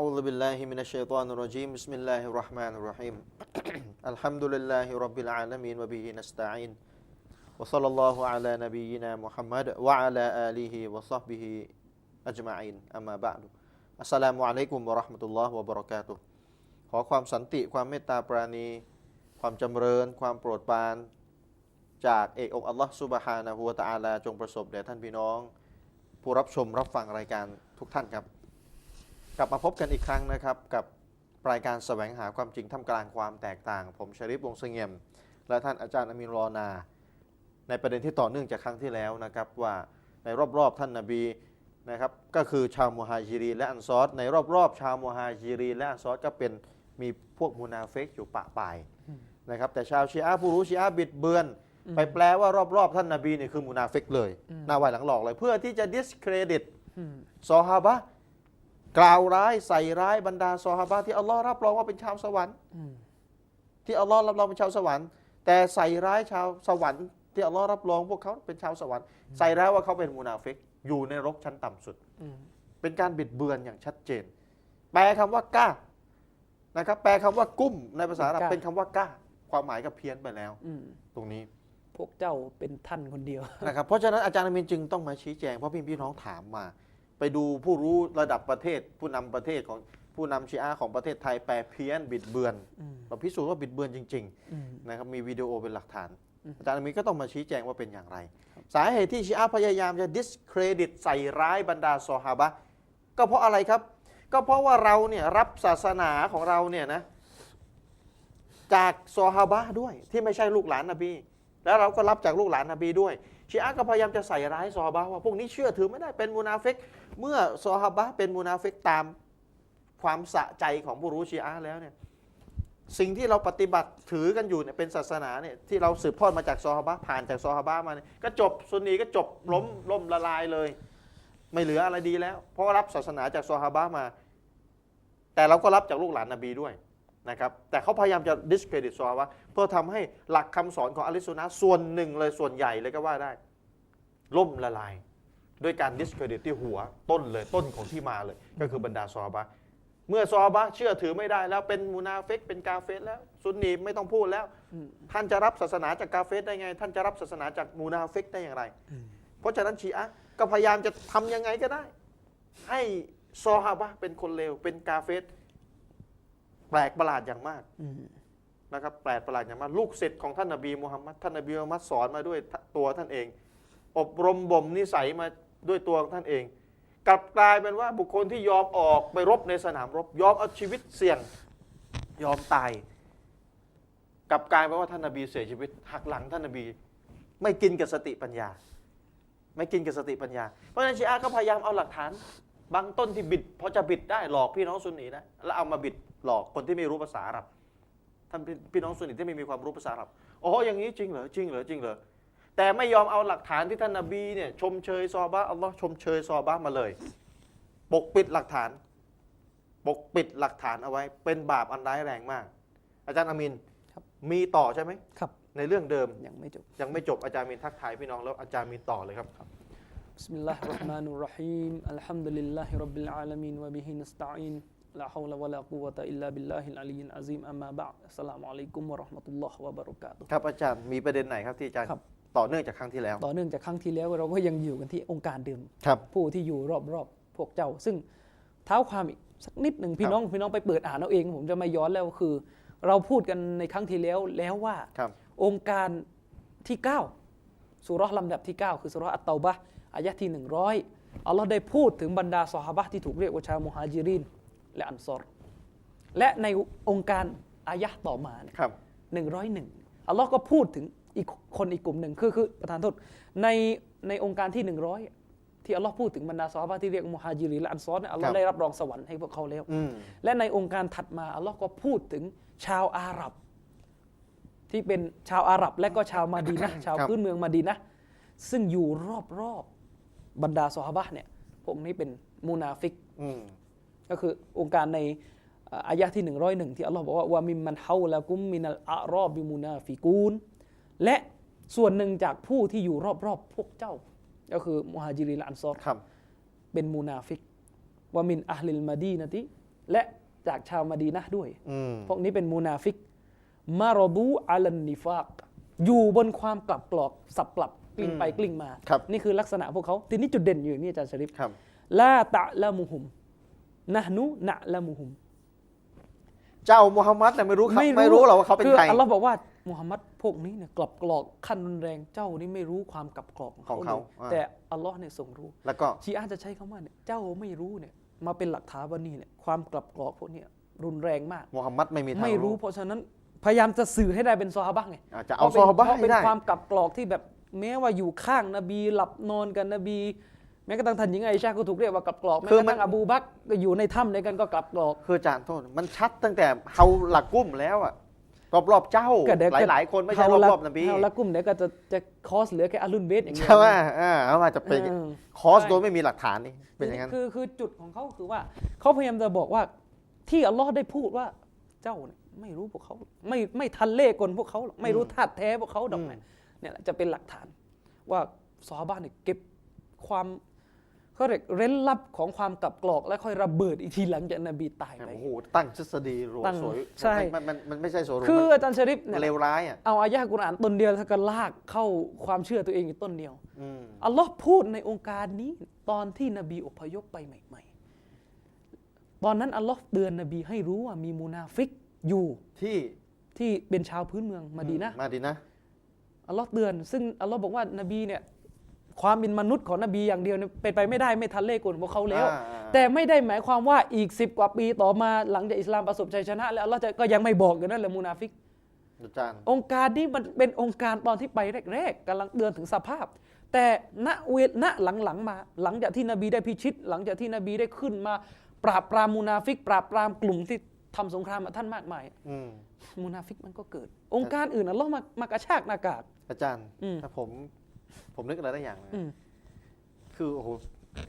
أعوذ بالله من الشيطان الرجيم بسم الله الرحمن الرحيم الحمد لله رب العالمين وبه نستعين وصلى الله على نبينا محمد وعلى آله وصحبه أجمعين أما بعد السلام عليكم ورحمة الله وبركاته ขอความสันติความเมตตาปราณี ความจำเริญ ความโปรดปราน จากเอกองค์อัลลอฮ์ซุบฮานะฮูวะตะอาลาจงประสบแด่ท่านพี่น้อง ผู้รับชมรับฟังรายการทุกท่านครับ กลับมาพบกันอีกครั้งนะครับ กับรายการแสวงหาความจริงท่ามกลางความแตกต่าง ผมชริฟวงศ์เสงี่ยม และท่านอาจารย์อามินรอนา ในประเด็นที่ต่อเนื่องจากครั้งที่แล้วนะครับว่าในรอบๆท่านนาบีนะครับก็คือชาวมุฮาจิรีนและอันซอรในรอบๆชาวมุฮาจิรีนและอันซอรก็เป็นมีพวกมุนาเฟกอยู่ปะปายนะครับแต่ชาวชีอะห์ผู้รู้ชีอะห์บิดเบือน ไปแปลว่ารอบๆท่านนาบีเนี่ยคือมุนาเฟกเลยหน้าไวหลังหลอกเลย เพื่อที่จะ discredit ซอฮาบะห์ กล่าวร้ายใส่ร้ายบรรดาซอฮาบะห์ที่อัลลอฮ์รับรองว่าเป็นชาวสวรรค์ที่อัลลอฮ์รับรองเป็นชาวสวรรค์ แต่ใส่ร้ายชาวสวรรค์ที่อัลลอฮ์รับรองพวกเขาเป็นชาวสวรรค์ใส่ร้ายว่าเขาเป็นมุนาเฟกอยู่ในรกชั้นต่ำสุดเป็นการบิดเบือนอย่างชัดเจน แปลคำว่ากล้านะครับ แปลคำว่ากุ้มในภาษาอาหรับกล้าเป็นคำว่ากล้า ความหมายก็เพี้ยนไปแล้วอืมตรงนี้พวกเจ้าเป็นท่านคนเดียวนะครับเพราะฉะนั้นอาจารย์อามินจึงต้องมาชี้แจงเพราะพี่พี่น้องถามมา ไปดูผู้รู้ระดับประเทศ ผู้นำประเทศของผู้นำชีอะห์ของประเทศไทยแปลเพี้ยนบิดเบือนอืมเราพิสูจน์ว่าบิดเบือนจริงอืมๆนะครับมีวิดีโอเป็นหลักฐานอืมอาจารย์อามินก็ต้องมาชี้แจงว่าเป็นอย่างไร สาเหตุที่ชีอะห์พยายามจะ discredit ใส่ร้ายบรรดาซอฮาบะห์ก็เพราะอะไรครับ ก็เพราะว่าเราเนี่ยรับศาสนาของเราเนี่ยนะจากซอฮาบะห์ด้วยที่ไม่ใช่ลูกหลานนบีแล้วเราก็รับจากลูกหลานนบีด้วย ชีอะห์ก็พยายามจะใส่ร้ายซอฮาบะว่าพวกนี้เชื่อถือไม่ได้เป็นมุนาฟิกเมื่อซอฮาบะเป็นมุนาฟิกตามความสะใจของผู้รู้ชีอะห์แล้วเนี่ยสิ่งที่เราปฏิบัติถือกันอยู่เนี่ยเป็นศาสนาเนี่ยที่เราสืบทอดมาจากซอฮาบะผ่านจากซอฮาบะมาเนี่ยก็จบซุนนีก็จบล้มล่มละลายเลย ไม่เหลืออะไรดีแล้ว เพราะรับศาสนาจากซอฮาบะมา แต่เราก็รับจากลูกหลานนบีด้วย นะครับแต่เขาพยายามจะ discredit ซอฮาบะห์เพื่อทำให้หลักคำสอนของอะลิสซุนนะห์ส่วนหนึ่งเลยส่วนใหญ่เลยก็ว่าได้ ล่มละลาย ด้วยการ discredit ที่หัวต้นเลยต้นของที่มาเลย ก็คือบรรดาซอฮาบะห์เมื่อซอฮาบะห์เชื่อถือไม่ได้แล้วเป็นมูนาเฟกเป็นกาเฟสแล้ว ซุนนีไม่ต้องพูดแล้วอืมท่านจะรับศาสนาจากกาเฟสได้ไง ท่านจะรับศาสนาจากมูนาเฟกได้อย่างไร เพราะฉะนั้นชีอะห์ก็พยายามจะทำยังไงก็ได้ ให้ซอฮาบะห์เป็นคนเลวเป็นกาเฟส แปลกประหลาดอย่างมากอืมนะครับแปลกประหลาดอย่างมากลูกศิษย์ของท่านนบีมูฮัมมัดท่านนบีมูฮัมมัดสอนมาด้วยตัวท่านเอง อบรมบ่มนิสัยมาด้วยตัวของท่านเอง กลับกลายเป็นว่าบุคคลที่ยอมออกไปรบในสนามรบ ยอมเอาชีวิตเสี่ยงยอมตายกลับกลายเป็นว่าท่านนบีเสียชีวิตหักหลังท่านนบี ไม่กินกับสติปัญญา ไม่กินกับสติปัญญา เพราะฉะนั้นชีอะห์ก็พยายามเอาหลักฐาน บางต้นที่บิดพอจะบิดได้หลอกพี่น้องซุนนีนะแล้วเอามาบิด หลอกคนที่ไม่รู้ภาษาอาหรับ ท่านพี่พี่น้องซุนนีที่ไม่มีความรู้ภาษาอาหรับอ๋ออย่างนี้จริงเหรอจริงเหรอจริงเหรอแต่ไม่ยอมเอาหลักฐานที่ท่านนบีเนี่ยชมเชยซอฮาบะห์อัลลอฮ์ชมเชยซอฮาบะห์มาเลย ปกปิดหลักฐาน ปกปิดหลักฐานเอาไว้ เป็นบาปอันร้ายแรงมาก อาจารย์อามิน ครับ มีต่อใช่ไหม ครับ ในเรื่องเดิม ยังไม่จบ ยังไม่จบอาจารย์มินทักทายพี่น้องแล้วอาจารย์มีต่อเลยครับ بسم الله الرحمن الرحيم الحمد لله رب العالمين وبه نستعين ละฮาวลาวะลากุวะตะอิลลาบิลลาฮิลอาลีนอาซีมอัมมาบะสลามุอะลัยกุมวะเราะห์มะตุลลอฮ์วะบะเราะกาตุครับอาจารย์มีประเด็นไหนครับที่อาจารย์ต่อเนื่องจากครั้งที่แล้ว ต่อเนื่องจากครั้งที่แล้วเราก็ยังอยู่กันที่องค์การเดิม ครับ ผู้ที่อยู่รอบๆพวกเจ้า ซึ่งเท้าความอีกสักนิดหนึ่งพี่น้องพี่น้องไปเปิดอ่านเอาเอง ผมจะไม่ย้อนแล้วคือ เราพูดกันในครั้งที่แล้วแล้วว่าองค์การที่9สุเราะลำดับที่ 9 คือสุเรษอัตเตาบะอายะที่ 100อัลลอฮ์ได้พูดถึงบรรดาซอฮาบะที่ถูกเรียกว่าชาวมุฮาจิริน และอันซอรและในองค์การอายะห์ต่อมาเนี่ยครับหนึ่งร้อยหนึ่งอัลลอฮ์ก็พูดถึงอีกคนอีกกลุ่มหนึ่งคือคือประธานโทษในในองค์การที่หนึ่งร้อยที่อัลลอฮ์พูดถึงบรรดาซอฮาบะห์ที่เรียกมุฮาจิรินและอันซอรเนี่ยอัลลอครัฮ์บได้รับรองสวรรค์ให้พวกเขาแล้วอืมและในองค์การถัดมาอัลลอฮ์ก็พูดถึงชาวอาหรับ ที่เป็นชาวอาหรับ และก็ชาวมาดีนะห์ชาวครับพื้นเมืองมาดีนะห์ซึ่งอยู่รอบๆบรรดาซอฮาบะห์เนี่ยพวกนี้เป็นมูนาฟิกอืม ก็คือองค์การในเอ่ออายะห์ที่ 101 ที่อัลลอฮ์บอกว่าวามิมมันเฮาละกุมมินัลอารอบิมุนาฟิกูนและส่วนหนึ่งจากผู้ที่อยู่รอบๆพวกเจ้า ก็คือมุฮาจิรินและอันซอรครับเป็นมูนาฟิกวามินอัลลิลมาดีนะติและจากชาวมะดีนะห์ด้วยอืมพวกนี้เป็นมูนาฟิกมารอดูอัลันนิฟากอยู่บนความกลับกรอกสับปรับกลิ้งไปกลิ้งมาครับนี่คือลักษณะพวกเขาทีนี้จุดเด่นอยู่อย่างนี่อาจารย์ชริฟครับลาตะละมุฮุม นะห์นุนะละมุฮุมเจ้ามุฮัมมัดเนี่ยไม่รู้ครับไม่รู้หรอกว่าเขาเป็นคือใครอัลลอฮ์บอกว่ามุฮัมมัดพวกนี้เนี่ยกลับกรอกขั้นรุนแรงเจ้านี่ไม่รู้ความกลับกรอกของเขาของเขาเลยอ่าแต่อัลลอฮ์เนี่ยทรงรู้ แล้วก็ชีอะห์จะใช้คำว่าเนี่ยเจ้าไม่รู้เนี่ยมาเป็นหลักฐานว่านี่เนี่ยความกลับกรอกพวกเนี้รุนแรงมากมุฮัมมัดไม่มีทางไม่รู้ เพราะฉะนั้นพยายามจะสื่อให้ได้เป็นซอฮาบะห์ไงอาจจะเอาซอฮาบะห์เพราะให้เป็นได้ความกลับกรอกที่แบบแม้ว่าอยู่ข้างนบีหลับนอนกันนบี แม้กระทั่งท่านหญิงไอชาก็ถูกเรียกว่ากลับกรอกแม้กระทั่งอบูบักรก็อยู่ในถ้ำในกันก็กลับกรอก คืออาจารย์โทษ มันชัดตั้งแต่เฮาหลักกุ้มแล้วอะรอบรอบๆเจ้า ก็เดี๋ยวหลายหลายๆคนไม่ใช่รอบรอบๆนบีเฮาละกุมเดี๋ยวก็จะจะคอสเหลือแค่อารุนเบสอย่างเงี้ย ใช่ไหมอ่าเอามาจะเป็นเออ คอสใช่โดยไม่มีหลักฐานนี่เป็นอย่างนั้น คือคือจุดของเขาคือว่าเขาพยายามจะบอกว่าที่อัลลอฮ์ได้พูดว่าเจ้าเนี่ยไม่รู้พวกเขาไม่ไม่ทันเล่กลพวกเขาหรอกไม่รู้ธาตุแท้พวกเขาดอกอืม เนี่ยเนี่ยแหละจะเป็นหลักฐาน ว่าซอฮาบ้านเนี่ยเก็บความเขาเรีย กเร้นลับของความกลับกรอกและค่อยระเบิดอีกทีหลังจากนบีตายไป โอ้โห ตั้งทฤษฎีโรตั้งสวยใช่มันมันมันไม่ใช่โซโรคือมันอาจารย์ชริฟเนี่ยเลวร้ายอะเอาอายะห์กุรอานต้นเดียวแล้วก็ลากเข้าความเชื่อตัวเองอีกต้นเดียวอืมอัลลอฮ์พูดในองค์การนี้ตอนที่นบีอพยพไปใหม่ ๆ ตอนนั้นอัลลอฮ์เตือนนบีให้รู้ว่ามีมูนาฟิกอยู่ที่ที่เป็นชาวพื้นเมืองมาดีนะห์มาดีนะอัลลอฮ์เตือน ซึ่งอัลลอฮ์บอกว่านบีเนี่ย ความเป็นมนุษย์ของนบีอย่างเดียวเนี่ยเป็นไปไม่ได้ไม่ทันเล่กลพวกเขาแล้ว อ่าอ่า แต่ไม่ได้หมายความว่าอีกสิบกว่าปีต่อมาหลังจากอิสลามประสบชัยชนะ แล้วอัลลอฮ์จะก็ยังไม่บอกอยู่นั่นแหละมูนาฟิก อาจารย์ องค์การนี้มันเป็นองค์การตอนที่ไปแรกๆกำลังเตือนถึงสภาพ แต่ณเวณหลังๆมา หลังจากที่นบีได้พิชิต หลังจากที่นบีได้ขึ้นมา ปราบปรามมูนาฟิก ปราบปรามกลุ่มที่ทำสงครามกับท่านมากมาย อืม มูนาฟิกมันก็เกิด องค์การอื่นอัลลอฮ์มามากระชากหน้ากาก อาจารย์ อืม ถ้าผม ผมนึกอะไรได้อย่างหนึงอืม คือโอ้โห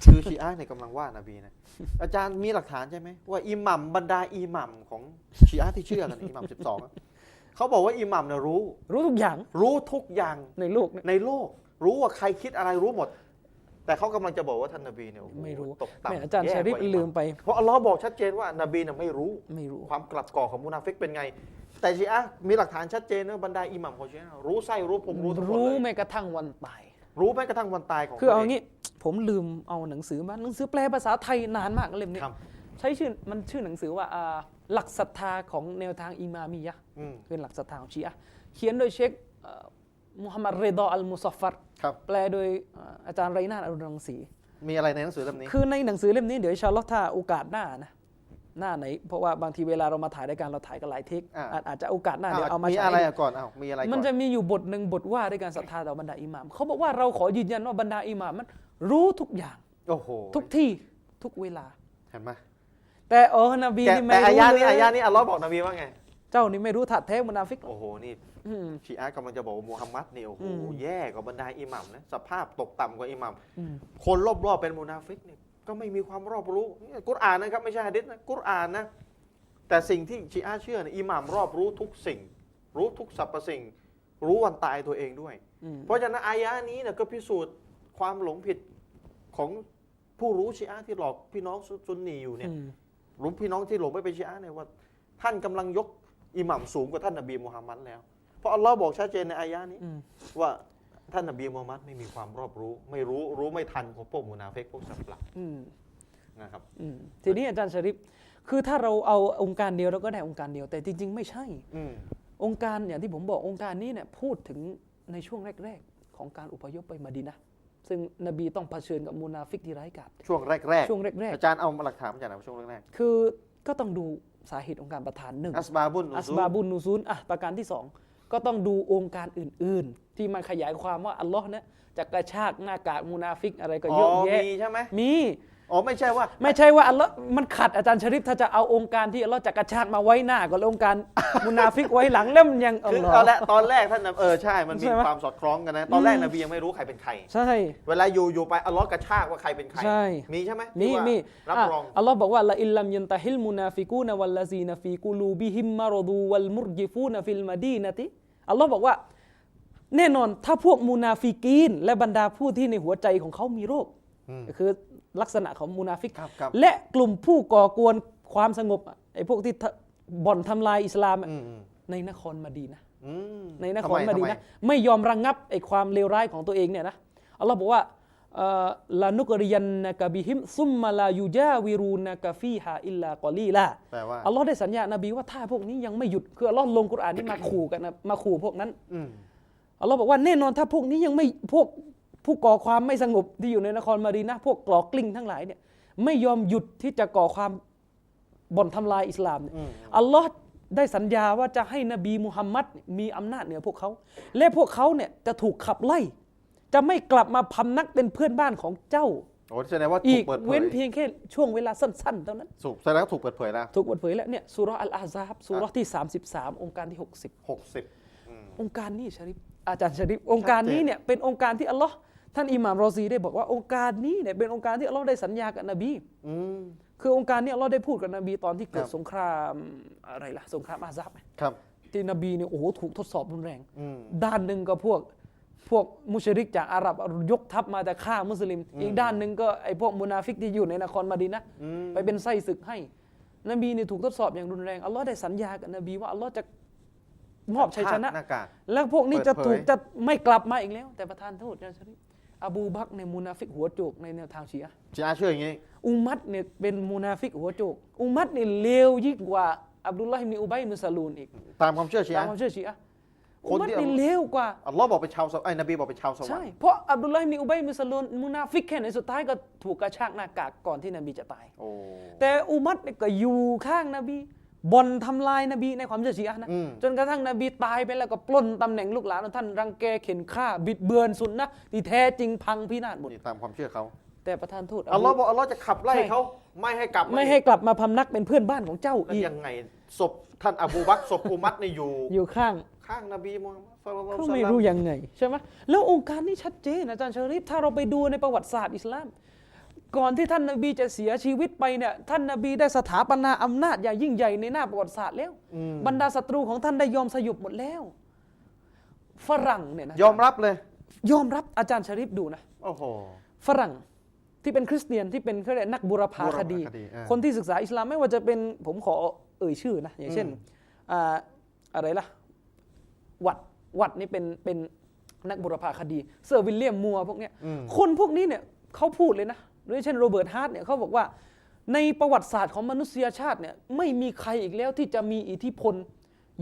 คือชีอะห์เนี่ยกำลังว่านบีนะ อาจารย์มีหลักฐานใช่ไหมว่าอิหมัมบรรดาอิหมัมของชีอะห์ที่เชื่อกันอิหมัมสิบสองเขาบอกว่าอิหมัมเนี่ยรู้ รู้ทุกอย่างรู้ทุกอย่างในโลกเนี่ย ในโลก รู้ว่าใครคิดอะไรรู้หมด แต่เขากำลังจะบอกว่าท่านนบีเนี่ยโอ้โหไม่รู้ ตกต่ำแม่อาจารย์แย่ชาริฟกว่าอิหลืมัมมไปเพราะอัลลอฮ์บอกชัดเจนว่านบีเนี่ยไม่รู้ ไม่รู้ ความกลับก่อของมุนาฟิกเป็นไง แต่ชีอะห์มีหลักฐานชัดเจนนะบรรดาอิหมัมของชีอะห์รู้ไส้รู้ผมรู้ทั้งหมดรู้เลยแม้กระทั่งวันตาย รู้แม้กระทั่งวันตายของคือเอาตัวงงี้ผมลืมเอาหนังสือมาหนังสือแปลภาษาไทยนานมากเล่มนี้ ครับใช้ชื่อมันชื่อหนังสือว่าอ่าหลักศรัทธาของแนวทางอิมามียะห์อืมคือหลักศรัทธาของชีอะห์เขียนโดยเชคเอ่อมุฮัมมัดเรดออัลมุซัฟฟัรครับแปลโดยเอ่ออาจารย์ไรนาถอรุณรังสี มีอะไรในหนังสือเล่มนี้ คือในหนังสือเล่มนี้เดี๋ยวอินชาอัลลอฮ์ถ้าโอกาสหน้านะ หน้าไหน เพราะว่าบางทีเวลาเรามาถ่ายรายการเราถ่ายกันหลายเทคอ่า อาจอาจจะโอกาสหน้าเดี๋ยวเอามามีใช้อะไรอะก่อนเอามีอะไรก่อน มันจะมีอยู่บทหนึ่งบทว่าด้วยการศรัทธาต่อบรรดาอิหม่ามเขาบอกว่าเราขอยืนยันว่าบรรดาอิหม่ามมันรู้ทุกอย่าง โอ้โหทุกที่ทุกเวลา เห็นไหมแต่เออนบีแต่นี่ไม่แต่อารู้ยานี้เลอายายนี้อัลลอฮ์บอกนบีว่าไง เจ้านี่ไม่รู้ถัดแท้มุนาฟิกหรอกโอ้โห นี่อืม ชีอะห์กำลังจะบอกว่ามูฮัมมัดนี่โอ้โห อืม แย่กว่าบรรดาอิหมัมนะ สภาพตกต่ำกว่าอิหมัม อืมคนรอบๆเป็นมูนาฟิกนี่ ก็ไม่มีความรอบรู้นี่กุรอานนะครับไม่ใช่ฮะดิษนะกุรอานนะแต่สิ่งที่ชีอะห์เชื่อเนี่ยอิหมัมรอบรู้ทุกสิ่ง รู้ทุกสรรพสิ่ง รู้วันตายตัวเองด้วยอืมเพราะฉะนั้นอายะนี้เนี่ยก็พิสูจน์ความหลงผิดของผู้รู้ชีอะห์ที่หลอกพี่น้องซุนนีอยู่เนี่ยอืมรู้พี่น้องที่หลงไม่เป็นชีอะห์เนี่ยว่า ท่านกำลังยกอิหมัมสูงกว่าท่านนบีมูฮัมมัดแล้ว เพราะอัลลอฮ์บอกชัดเจนในอายะนี้อืมว่า ท่านนบีมูฮัมมัดไม่มีความรอบรู้ ไม่รู้รู้ไม่ทันของพวกมุนาเฟกพวกสับปลักอืมนะครับอืมทีนี้อาจารย์ชริปคือถ้าเราเอาองค์การเดียวเราก็ได้องค์การเดียวแต่จริง ๆ ไม่ใช่ อืมองค์การอย่างที่ผมบอกองค์การนี้เนี่ยพูดถึงในช่วงแรก ๆ ของการอพยพไปมาดีนะห์ซึ่งนบีต้องเผชิญกับมูนาฟิกที่ร้ายกาจช่วงแรกช่วงแรกๆ อาจารย์เอาหลักฐานมาจากไหนช่วงแรกๆคือก็ต้องดูสาเหตุของการประทานหนึ่งๆอัสบาบุนนูอัสซูลบาบุนนูซูลอะประการที่สอง ก็ต้องดูองค์การอื่น ๆ ที่มันขยายความว่าอัลลอฮ์เนี่ยจะกระชากหน้ากากมูนาฟิกอะไรก็อ๋เยอะอแยะมีใช่ไหมมีอ๋อไม่ใช่ว่า ไม่ใช่ว่าอัลลอฮ์มันขัดอาจารย์ชริฟถ้าจะเอาองค์การที่อัลลอฮ์จะกระชากมาไว้หน้าก็แล้วองค์การมุนาฟิกไว้หลังเล่มนยังอัลคือลอตอนแรฮ์กตอนแรกท่านนบเออใช่มันมีใช่ไหมความสอดคล้องกันนะตอนแรกอืมนบียังไม่รู้ใครเป็นใครใช่เวลาอยู่อยู่ไปอัลลอฮ์กระชากว่าใครเป็นใครใช่มีใช่ไหมมีที่ว่ามีรับอะรองอัลลอฮ์บอกว่าละอิลลัมยันตะฮิลมุนาฟิกูนวัลลาซีนฟีกูลูบิฮิมมารอดูวัลมุรจิฟูนฟิลมาดีนะติ อัลลอฮ์บอกว่า แน่นอนถ้าพวกมูนาฟิกีน และบรรดาผู้ที่ในหัวใจของเขามีโรคอืมก็คือลักษณะของมูนาฟิกครับครับและกลุ่มผู้ก่อกวนความสงบอะไอ้พวกที่ทะบ่อนทำลายอิสลามอะอืมอืมในนครมาดีนะอืมในนคทำรไมาดีนะไม่ยอมระงงับไอ้ความเลวร้ายของตัวเองเนี่ยนะอัลลอฮ์บอกว่าเอ่อ ลานุกริยันนะกะบิฮิมซุมมาลายูจาวิรูนะกะฟีฮาอิลลากอลีลาแปลว่าอัลลอฮ์ได้สัญญาณนบีว่าถ้าพวกนี้ยังไม่หยุดคืออัลลอฮ์ลงกุรอานนี่มาขู่กันนะมาขู่พวกนั้นอืมอัลลอฮ์บอกว่าแน่นอนถ้าพวกนี้ยังไม่พวกผู้ก่อความไม่สงบที่อยู่ในนครมาดีนะห์พวกกลอกกลิ้งทั้งหลายเนี่ยไม่ยอมหยุดที่จะก่อความบ่อนทำลายอิสลามเนี่ยอืมอัลลอฮ์ได้สัญญาว่าจะให้นบีมุฮัมมัดมีอำนาจเหนือพวกเขา และพวกเขาเนี่ยจะถูกขับไล่ จะไม่กลับมาพำนักเป็นเพื่อนบ้านของเจ้าโอ้แสดงว่าถูอีกกเปิดเผเว้ยนเพียงแค่ช่วงเวลาสั้นๆเท่านั้นถูกแสดงว่าถูกเปิดเผยแล้วถูกเปิดเผยแล้วเนี่ยสุเราะห์อัลอาซาบสุเราะห์ที่ 33 องค์การที่60หกสิบองค์การนี้ชะริฟอาจารย์ชะริฟองค์การนี้เนี่ยเป็นองค์การที่อัลลอฮ์ท่านอิหม่ามรอซีได้บอกว่าองค์การนี้เนี่ยเป็นองค์การที่อัลลอฮ์ได้สัญญากับนบี อืม คือองค์การนี้อัลลอฮ์ได้พูดกับนบีตอนที่เกิดครับ สงครามอะไรล่ะสงครามอาซับไหมครับ ที่นบีเนี่ยโอ้โหถูกทดสอบรุนแรง อืม ด้านหนึ่งก็พวก พวกมุชริกจากอาหรับยกทัพมาจะฆ่ามุสลิม อีกด้านหนึ่งก็ไอ้พวกมุนาฟิกที่อยู่ในนครมาดีนะห์อืมไปเป็นไส้ศึกให้ นบีเนี่ยถูกทดสอบอย่างรุนแรงอัลลอฮ์ได้สัญญากับนบีว่าอัลลอฮ์จะมอบชัยชนะหน้ากากแล้วพวกนี้จะเปิดเผยถูกจะไม่กลับมาอีกแล้ว แต่ประธานโทษนะชริฟอบูบักรในยมุนาฟิกหัวโจกในแนวทางชีอะห์ชีอาเชื่ออย่างนี้อุมัดเนี่ยเป็นมุนาฟิกหัวโจก อุมัดเนี่ยเลวยิ่งกว่าอับดุลลาฮิบนิอุบัยมินซาลูนอีก ตามความเชื่อชีตาอามความเชื่อชีอะห์ คอุนมัดที่เนี่ยเลวกว่าอัลลอฮ์บอกเป็นชาวสวรรค์ไอ้นบีบอกเป็นชาวสวรรใช่ค์เพราะอับดุลลาฮิบนิอุบัยมินซาลูนมุนาฟิกแค่ไหนสุดท้ายก็ถูกกระชากหน้ากากก่อนที่นบีจะตายโอ้แต่อุมัดเนี่ยก็อยู่ข้างนบีบ่อนทำลายนบีในความเชื่อชีอะห์นะอืมจนกระทั่งนบีตายไปแล้วก็ปล้นตำแหน่งลูกหลานของท่านรังแกเข็นฆ่า บิดเบือนสุนนะที่แท้จริงพังพินาศหมดนี่ตามความเชื่อเขาแต่ประธานโทษอัลลอฮ์บอกอัลลอฮ์จะขับไล่ใช่เขาไม่ให้กลับาไม่ให้กลับมาพำนักเป็นเพื่อนบ้านของเจ้าแล้วอีกยังไง ศพท่านอบูบักรศพอุมัดเนี่ยอยู่ อยู่ข้างข้างนบีมูฮัมมัดศ็อลลัลลอฮุเขาอะลัยไม่ฮิวะซัลลัมรู้ยังไงใช่ไหมแล้วองค์การนี้ชัดเจนอาจารย์ชาริฟถ้าเราไปดูในประวัติศาสตร์อิสลาม ก่อนที่ท่านนบีจะเสียชีวิตไปเนี่ยท่านนบีได้สถาปนาอำนาจอย่างยิ่งใหญ่ในหน้าประวัติศาสตร์แล้ว อืม บรรดาศัตรูของท่านได้ยอมสยบหมดแล้ว ฝรั่งเนี่ยนะยอมรับเลย ยอมรับอาจารย์ชาริฟดูนะ โอ้โห ฝรั่งที่เป็นคริสเตียนที่เป็นเขาเรียกนักบุรพาคดีบุรพาคดีอ่า คนที่ศึกษาอิสลามไม่ว่าจะเป็นผมขอ เอ่ยชื่อนะอย่างเช่นอืมอ่าอะไรล่ะวัดวัดนี่เป็นเป็นนักบุรพาคดีเซอร์วิลเลียมมัวร์พวกเนี้ยอืมคนพวกนี้เนี่ยเขาพูดเลยนะหรือเช่นโรเบิร์ตฮาร์ดเนี่ยเขาบอกว่าในประวัติศาสตร์ของมนุษยชาติเนี่ยไม่มีใครอีกแล้วที่จะมีอิทธิพล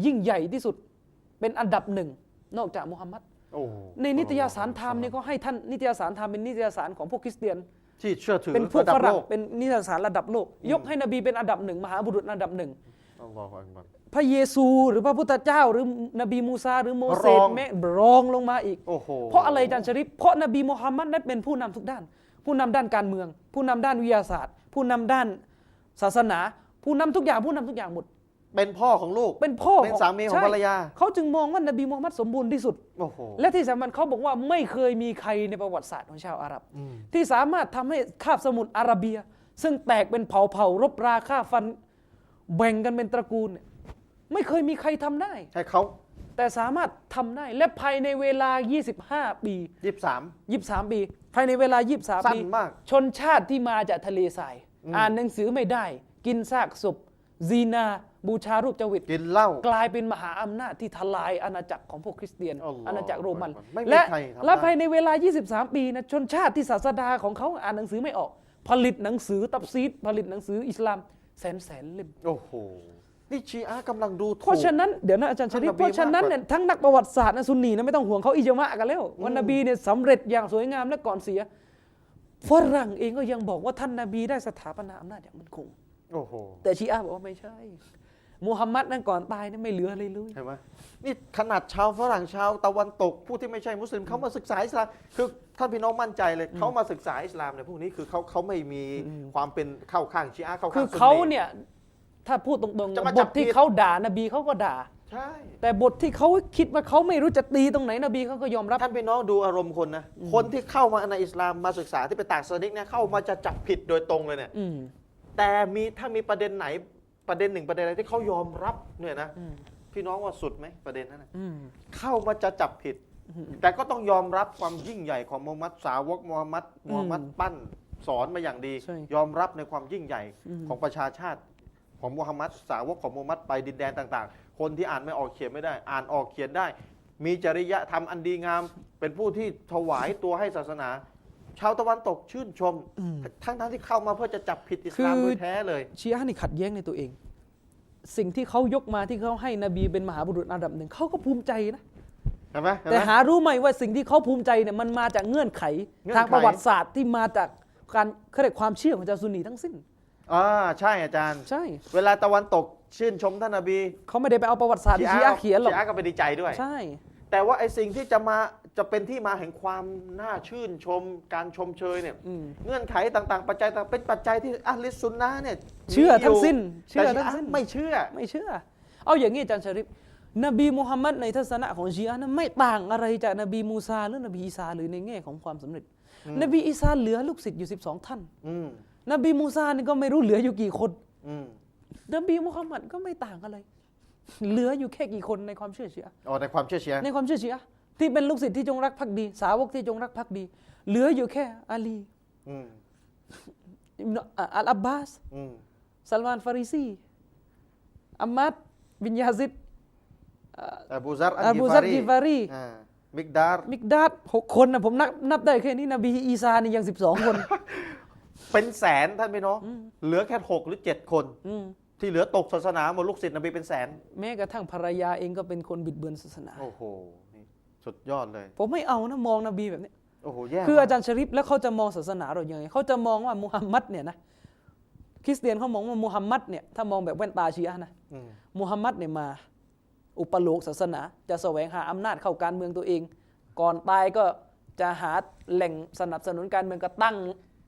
ยิ่งใหญ่ที่สุดเป็นอันดับหนึ่งนอกจากมุฮัมมัดโอ้โหในนิตยสารไทม์เนี่ยก็ให้ท่านนิตยสารไทม์เป็นนิตยสารของพวกคริสเตียนที่เชื่อถือเป็นพวกระดัฝบรั่โลงกเป็นนิตยสารระดับโลก ยกให้นบีเป็นอันดับหนึ่งมหาบุรุษอันดับหนึ่ง อัลลอฮฺอักบัรพระเยซูหรือพระพุทธเจ้า หรือนบีมูซาหรือโมเสรสอง แม้รองลงมาอีก โอ้โหเพราะอะไรอาจารย์ชริปเพราะนบีมุฮัมมัดนั้นเป็นผู้นำทุกด้าน ผู้นำด้านการเมือง ผู้นำด้านวิทยาศาสตร์ ผู้นำด้านศาสนา ผู้นำทุกอย่างผู้นำทุกอย่างหมด เป็นพ่อของลูก เป็นพ่อเป็นสามีของใช่ภรรยา เขาจึงมองว่านบีมุฮัมมัดสมบูรณ์ที่สุด โอ้โหและที่สำคัญเขาบอกว่าไม่เคยมีใครในประวัติศาสตร์ของชาวอาหรับ อืมที่สามารถทำให้คาบสมุทรอาระเบีย ซึ่งแตกเป็นเผ่าเผ่ารบราฆ่าฟัน แบ่งกันเป็นตระกูลเนี่ยไม่เคยมีใครทำได้ ให้เขาแต่สามารถทำได้และภายในเวลา 25 ปี ยี่สิบสาม 23 ปี ภายในเวลาสั้23นปี มากชนชาติที่มาจากทะเลทราย อืม อ่านหนังสือไม่ได้ กินซากศพ ซีนา บูชารูปเจวิต กินเหล้า กลายเป็นมหาอำนาจที่ทลายอาณาจักรของพวกคริสเตียน อัลลอฮ์อาณาจักรโรมัน ไม่มีและใครทำได้ และภายในเวลา 23 ปีนะชนชาติที่ศาสดาของเขาอ่านหนังสือไม่ออก ผลิตหนังสือตับซีดผลิตหนังสืออิสลาม แสนแสนเล่ม โอ้โห นี่ชีอะห์กำลังดูถูก เพราะฉะนั้นเดี๋ยวนะอาจารย์ชริฟท่านนบีเพราะฉะนั้นมากกว่าเนี่ยทั้งนักประวัติศาสตร์นะซุนนีนะไม่ต้องห่วงเขาอิจมะกันแล้ววันนบีเนี่ยสำเร็จอย่างสวยงามและก่อนเสียฝรั่งเองก็ยังบอกว่าท่านนบีได้สถาปนาอำนาจอย่างมั่นคง โอ้โห แต่ชีอะห์บอกว่าไม่ใช่ มูฮัมมัดนั่นก่อนตายเนี่ยไม่เหลืออะไรเลยเห็นไหมนี่ขนาดชาวฝรั่งชาวตะวันตก ผู้ที่ไม่ใช่มุสลิมเขามาศึกษาอิสลาม คือท่านพี่น้องมั่นใจเลยเขามาศึกษาอิสลามเนี่ยพวกนี้คือเขาเขาไม่มีความเป็นเข้าข้างชีอะห์เข้าคืข้างอซุนเขานีเนี่ยถ้าพูดตรงๆจะมาบจับทที่ผิดเขาด่านบีเขาก็ด่าใช่แต่บทที่เขาคิดว่าเขาไม่รู้จะตีตรงไหนนบีเขาก็ยอมรับท่านพี่น้องดูอารมณ์คนนะคนที่เข้ามาในอิสลามมาศึกษาที่ไปตากสนิกเนี่ยเข้ามาจะจับผิดโดยตรงเลยเนี่ยอืมแต่มีถ้ามีประเด็นไหน ประเด็นหนึ่งประเด็นอะไรที่เขายอมรับเนี่ยนะอืมพี่น้องว่าสุดไหมประเด็นนั้นนะอืมเข้ามาจะจับผิดแต่ก็ต้องยอมรับความยิ่งใหญ่ของมูฮัมมัดสาวกมูฮัมมัดมูฮัมมัดปั้นสอนมาอย่างดี ใช่ ยอมรับในความยิ่งใหญ่อืมของประชาชาติของมูฮัมมัดสาวกของมูฮัมมัดไปดินแดนต่าง ๆ คนที่อ่านไม่ออกเขียนไม่ได้ อ่านออกเขียนได้ มีจริยธรรมอันดีงาม เป็นผู้ที่ถวายตัวให้ศาสนา ชาวตะวันตกชื่นชมอืมทั้งทั้งๆที่เข้ามาเพื่อจะจับผิดอิสลามคือโดยแท้เลยชีอะห์นี่ขัดแย้งในตัวเอง สิ่งที่เขายกมาที่เขาให้นบีเป็นมหาบุรุษอันดับหนึ่งเขาก็ภูมิใจนะเห็นไหมเห็นแต่ไหมหารู้ไหมว่าสิ่งที่เขาภูมิใจเนี่ยมันมาจากเงื่อนไขเงื่อนไขทางประวัติศาสตร์ที่มาจากการเขาเรียกความเชื่อของชาวซุนนีทั้งสิ้นอ่าใช่อาจารย์ ใช่ เวลาตะวันตกชื่นชมท่านนบีเขาไม่ได้ไปเอาประวัติศาสตร์ที่ชีอะห์เขียนหรอกชีอะห์ก็ไปดีใจด้วย ใช่ แต่ว่าไอ้สิ่งที่จะมาจะเป็นที่มาแห่งความน่าชื่นชมการชมเชยเนี่ยอืมเงื่อนไขต่างๆ ปัจจัยต่างเป็นปัจจัยที่อัลลิสซุนนะห์เนี่ยเชื่อทั้งสิ้นมียู่เชื่อแต่ทั้งสิ้นชีะห์ไม่เชื่อไม่เชื่อ เอาอย่างนี้อาจารย์ชริฟนบีมุฮัมมัดในทัศนะของชีอะห์นั้นไม่ต่างอะไรจากนบีมูซาหรือนบีอีสาหรือในแง่ของความสำเร็จ นบีอีสาเหลือลูกศิษย์อยู่12ท่านอืมนบีมูซานี่ก็ไม่รู้เหลืออยู่กี่คนอืมนบีมุฮัมมัดก็ไม่ต่างอะไร เหลืออยู่แค่กี่คนในความเชื่อชีอะห์อ๋อในความเชื่อเชียในความเชื่อชีอะห์ ที่เป็นลูกศิษย์ที่จงรักภักดี สาวกที่จงรักภักดี เหลืออยู่แค่อาลีอืมอิบนุอะอัลอับบาสอืมซัลมานฟาริซีอัมมัดบินยาซิดอบูซัรอัอบูซัรกิฟารีอ่ามิกดาร์มิกดาดหกคนนะผมนับนับได้แค่นี้นบีอีซานี่ยังสิบสองคน เป็นแสนท่านพี่น้องเหลือแค่หกหรือเจ็ดคนอืมที่เหลือตกศาสนาหมดลูกศิษย์นบีเป็นแสน แม้กระทั่งภรรยาเองก็เป็นคนบิดเบือนศาสนา โอ้โหนี่ สุดยอดเลย ผมไม่เอานะมองนบีแบบนี้โอ้โหแย่คือมากอาจารย์ชริปแล้วเขาจะมองศาสนาเรายังไงเขาจะมองว่ามุฮัมมัดเนี่ยนะคริสเตียนเขามองว่ามุฮัมมัดเนี่ยถ้ามองแบบแว่นตาชีอะห์นะอืมมุฮัมมัดเนี่ยมา อุปโลกศาสนา จะแสวงหาอำนาจเข้าการเมืองตัวเอง ก่อนตายก็จะหาแหล่งสนับสนุนการเมืองก็ตั้ง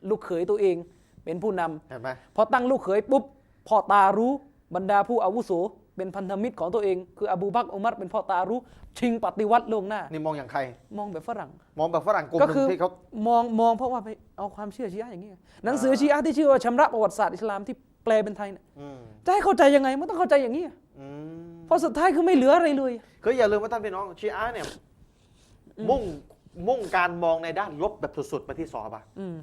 ลูกเขยตัวเอง เป็นผู้นำเห็นไหมพอตั้งลูกเขยปุ๊บพ่อตารู้บรรดาผู้อาวุโส เป็นพันธมิตรของตัวเอง คืออบูบักรอุมัรเป็นพ่อตารู้ชิงปฏิวัติล่วงหน้า นี่มองอย่างใคร มองแบบฝรั่ง มองแบบฝรั่งกลุ่มก็หนึ่คืองที่เขา มองมองเพราะว่าไปเอาความเชื่อชีอะห์อย่างนี้ไงหนังสือชีอะห์ที่ชื่อว่าชำระประวัติศาสตร์อิสลามที่แปลเป็นไทยเนี่ยอืมจะให้เข้าใจยังไงมันต้องเข้าใจอย่างนี้อะอืมเพราะสุดท้ายคือไม่เหลืออะไรเลย คืออย่าลืมว่าท่านพี่น้องชีอะห์เนี่ย มุ่งมุ่งการมองในด้านลบแบบสุดๆไปที่ซอฮาบะห์อืม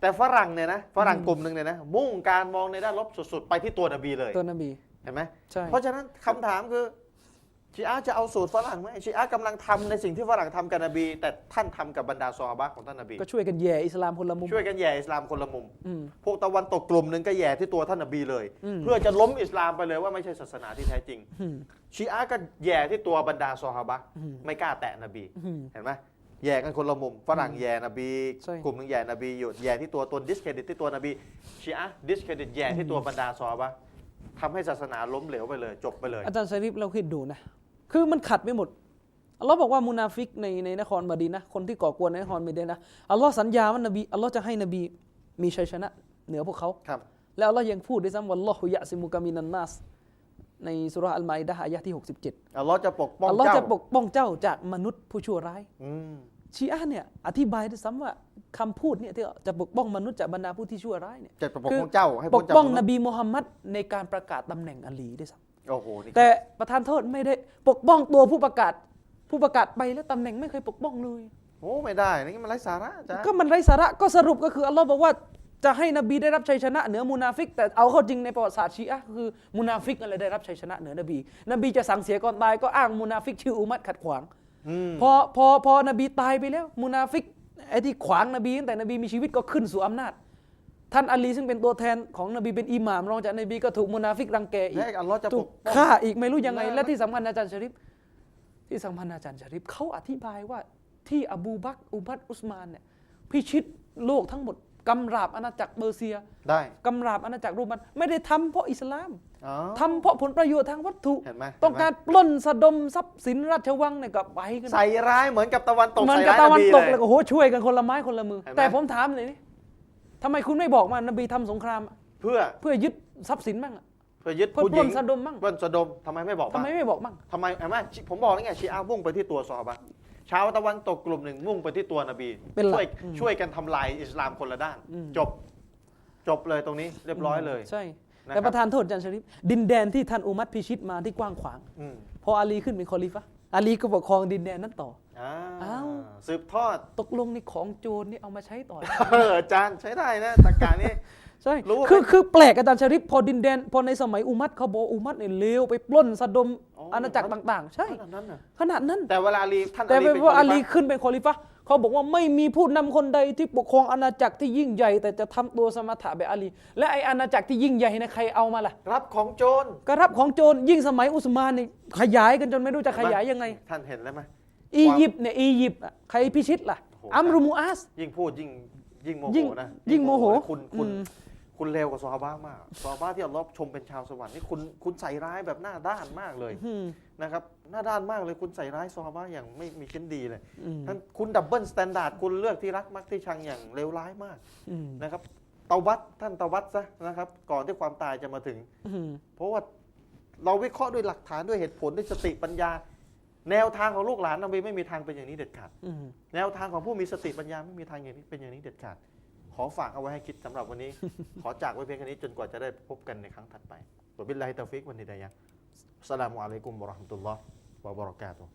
แต่ฝรั่งเนี่ยนะฝรั่งกลุ่มหนึ่งเนี่ยนะมุ่งการมองในด้านลบสุดๆไปที่ตัวนบีเลย ตัวนบีเห็นไหมใช่ เพราะฉะนั้นคำถามคือชีอะห์จะเอาสูตรฝรั่งไหมชีอะห์กำลังทำในสิ่งที่ฝรั่งทำกับนบี แต่ท่านทำกับบรรดาซอฮาบะห์ของท่านนบี ก็ช่วยกันแย่อิสลามคนละมุมช่วยกันแย่อิสลามคนละมุม อืม พวกตะวันตกกลุ่มหนึ่งก็แย่ที่ตัวท่านนบีเลย อืม เพื่อจะล้มอิสลามไปเลยว่าไม่ใช่ศาสนาที่แท้จริง อืม ชีอะห์ก็แย่ที่ตัวบรรดาซอฮาบะห์อืม ไม่กล้าแตะนบี อืม เห็นไหมแย่กันคนละมุมฝรั่งแย่นบี ใช่ กลุ่มหนึงแย่นบีอยู่แย่ที่ตัวตนดิสเครดิตที่ตัวนบีชีอะห์ดิสเครดิตแย่ที่ตัวบรรดาซอฮาบะห์ ทำให้ศาสนาล้มเหลวไปเลย จบไปเลย อาจารย์ชริฟเราคิดดูนะ คือมันขัดไปหมด อัลลอฮ์บอกว่ามุนาฟิกในในนครมาดีนะห์คนที่ก่อกวนในนครมาดีนะห์อัลลอฮ์สัญญาว่านบี อัลลอฮ์จะให้นบีมีชัยชนะเหนือพวกเขา ครับ แล้วอัลลอฮ์ยังพูดด้วยซ้ำวัลลอฮุยะซิมุกามินันนัสในสุราะห์อัลมาอิดะห์อายะห์ที่ 67 อัลลอฮ์จะปกป้องอัลลอฮ์เจ้าจะปกป้องเจ้าจากมนุษย์ผู้ชั่วร้าย อืม ชีอะห์เนี่ยอธิบายด้วยซ้ำว่าคำพูดเนี่ยที่จะปกป้องมนุษย์จากบรรดาผู้ที่ชั่วร้ายเนี่ยจะปกป้องเจ้าให้ปพ้นกจากป้องมนนุษย์บีมุฮัมมัดในการประกาศตำแหน่งอาลีด้วยซ้ำโอ้โหนี่แต่ประธานโทษไม่ได้ปกป้องตัวผู้ประกาศ ผู้ประกาศไปแล้วตำแหน่งไม่เคยปกป้องเลยโอ้ไม่ได้นี่มันไร้สาระจ้ะก็มันไร้สาระก็สรุปก็คืออัลลอฮ์บอกว่าจะให้นบีได้รับชัยชนะเหนือมุนาฟิก แต่เอาเข้าจริงในประวัติศาสตร์ชีอะห์คือมุนาฟิกอะไรได้รับชัยชนะเหนือนบี นบีจะสั่งเสียก่อนตายก็อ้างมุนาฟิกชื่ออุมัดขัดขวางอืม พอพอพอนบีตายไปแล้ว มุนาฟิกไอ้ที่ขวางนบีตั้งแต่นบีมีชีวิตก็ขึ้นสู่อำนาจ ท่านอาลีซึ่งเป็นตัวแทนของนบีเป็นอิหม่ามรองจากนบีก็ถูกมุนาฟิกรังแกอีกให้อัลลอฮ์จะถูปกกป้องฆ่าอีกไม่รู้ยังไงแล้วและที่สำคัญอาจารย์ชริปที่สำคัญอาจารย์ชริปเขาอธิบายว่าที่อบูบักรอุบัตอุสมานเนี่ยพิชิตโลกทั้งหมดกำราบอาณาจักรเปอร์เซีย ได้กำราบอาณาจักรโรมัน ไม่ได้ทำเพราะอิสลามอ๋อ ทำเพราะผลประโยชน์ทางวัตถุ เห็นไหมต้องการปล้นสะดมทรัพย์สินราชวังเนี่ยก็ไปกันใส่ร้ายเหมือนกับตะวันตกมันใส่กับร้ายตะวันบีตกเลเลยยก็โหช่วยกันคนละไม้คนละมือเห็นไหมแต่ผมถามเลยนี่ทำไมคุณไม่บอกว่านบีทำสงคราม เพื่อเพื่อยึดทรัพย์สินบ้างอะเพื่อยึดเพื่อผู้หปญิล้งนสะดมบ้างปล้นสะดมทำไมไม่บอกทำบ้างไมไม่บอกบ้างทำไมเห็นไหมชิผมบอกแล้วไงชีอามุ่งไปที่ตัวซอฮาบะห์ชาวตะวันตกกลุ่มหนึ่งมุ่งไปที่ตัวนบีเป็นหลักช่วยอืมช่วยกันทำลายอิสลามคนละด้านอืมจบจบเลยตรงนี้เรียบร้อยเลยใช่นะครับ แต่ประธานโทษอาจารย์ชริปดินแดนที่ท่านอุมัดพิชิตมาที่กว้างขวาง อืมพออาลีขึ้นเป็นคอลิฟะห์อาลีก็ปกครองดินแดนนั้นต่อ อ่าอ้าว สืบทอด ตกลงในของโจรนี่เอามาใช้ต่อได้เอออาจารย์ใช้ได้นะตะการนี้ ใช่ รู้ว่าคือเป็นคือแปลกอาจารย์ชริปพอดินแดน พอในสมัยอุมัตเขาบอกอุมัตเนี่ยเลวไปปล้นสะดมอ๋ออ อาณาจักรต่าง ๆ ใช่ ขนาดนั้นน่ะ ขนาดนั้น แต่เวลาอาลีท่านแต่อาลีเป็นเป็นเพราะอาลีคลิฟะห์ขึ้นเป็นคอลิฟะห์ เขาบอกว่าไม่มีผู้นำคนใดที่ปกครองอาณาจักรที่ยิ่งใหญ่ แต่จะทำตัวสมถะแบบอาลี และไออาณาจักรที่ยิ่งใหญ่เนะใครเอามาล่ะ รับของโจรก็รับของโจรยิ่งสมัยอุสมานนี่ขยายกันจนไม่รู้จะขยายยังไง ท่านเห็นแล้วไหมอียิปต์เนี่ยอียิปต์อะใครพิชิตล่ะโอ้โหอัมรุมูอาสยิ่งพูดยิ่งยิ่งโมโหยิ่งนะยิ่งโมโหนะคุณคุณอืม คุณเลวกว่าซอฮาบะห์มากซอฮาบะห์ที่อัลลอฮ์ชมเป็นชาวสวรรค์นี่คุณคุณใส่ร้ายแบบหน้าด้านมากเลยอืมนะครับหน้าด้านมากเลยคุณใส่ร้ายซอฮาบะห์อย่างไม่มีชิ้นดีเลยอืมท่านคุณดับเบิลสแตนดาร์ดคุณเลือกที่รักมักที่ชังอย่างเลวร้ายมากอืมนะครับเตาบัตท่านเตาบัตซะนะครับ ก่อนที่ความตายจะมาถึงอืมเพราะว่าเราวิเคราะห์ด้วยหลักฐานด้วยเหตุผลด้วยสติปัญญา แนวทางของลูกหลานนบีไม่มีทางเป็นอย่างนี้เด็ดขาดอืมแนวทางของผู้มีสติปัญญาไม่มีทางอย่างนี้เป็นอย่างนี้เด็ดขาด ขอฝากเอาไว้ให้คิดสำหรับวันนี้ ขอจากไว้เพียงแค่นี้จนกว่าจะได้พบกันในครั้งถัดไปตัวบิลลาฮิตาฟิกวันนี้ดายะอัสสลามุอะลัยกุมวะเราะห์มะตุลลอฮ์วะบะเราะกาตุฮ์